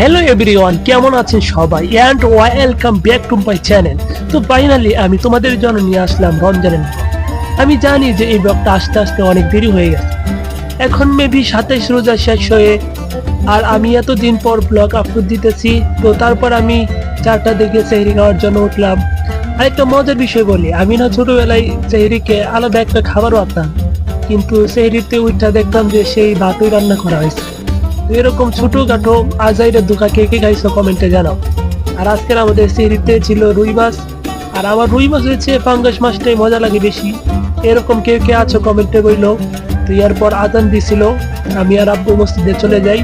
Hello everyone কেমন আছেন সবাই? And welcome back to my channel তো ফাইনালি আমি তোমাদের জন্য নিয়ে আসলাম রমজানের। আমি জানি যে এই ব্লগটা আস্তে আস্তে অনেক দেরি হয়ে গেছে। এখন মেবি সাতাইশ রোজা শেষ হয়ে আর আমি এতদিন পর ব্লগ আপলোড দিতেছি, তো তারপর আমি চারটা দিকে সেহরি খাওয়ার জন্য উঠলাম। আরেকটা মজার বিষয় বলি, আমি না ছোটবেলায় সেহরিকে আলাদা একটা খাবার ভাবতাম কিন্তু সেহরিতে উঠটা দেখতাম যে সেই ভাতই রান্না করা হয়েছে। এরকম ছোটখাটো আজাইরের দোকা কে কে খাইছো কমেন্টে জানাও। আর আজকের আমাদের সেহরিতে ছিল রুই মাছ। আর আমার রুই মাছ হয়েছে ফাঙ্গাস মাছটাই মজা লাগে বেশি। এরকম কে কে আছো কমেন্টে বইলো। তো এরপর আজান দিছিল। আমি আর আব্বু মসজিদে চলে যাই।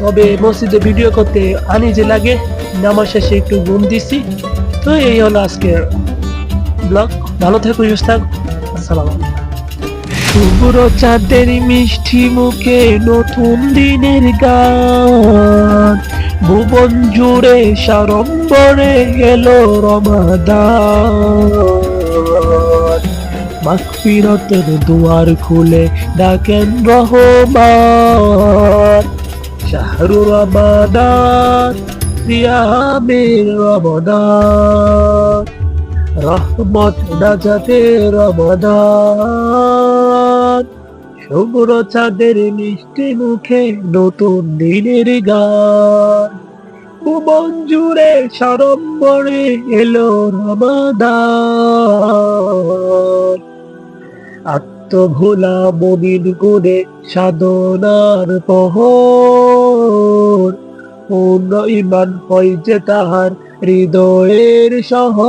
তবে মসজিদে ভিডিও করতে আনি যে লাগে, নামাজ শেষে একটু ঘুম দিছি। তো এই হলো আজকের ব্লগ। ভালো থেকো, সুস্থ থাকো। আসসালাম শুভ্র চাঁদের মিষ্টি মুখে নতুন দিনের গান। ভুবন জুড়ে সারম্বরে এলো রমাদান। মাগফিরাতের দুয়ার খুলে ডাকেন রহমান। শাহরু রমাদান সিয়ামের রমাদান। রহমত নাজাতে রমাদান। শুভ্র চাঁদের মিষ্টি মুখে নতুন দিনের গান। ভুবন জুড়ে সরম্বরে এলো রমাদান। আত্মভোলা মনির গুণে সাধনার পহর। পূর্ণ ইমান হয় যে তাহার হৃদয়ের সহ।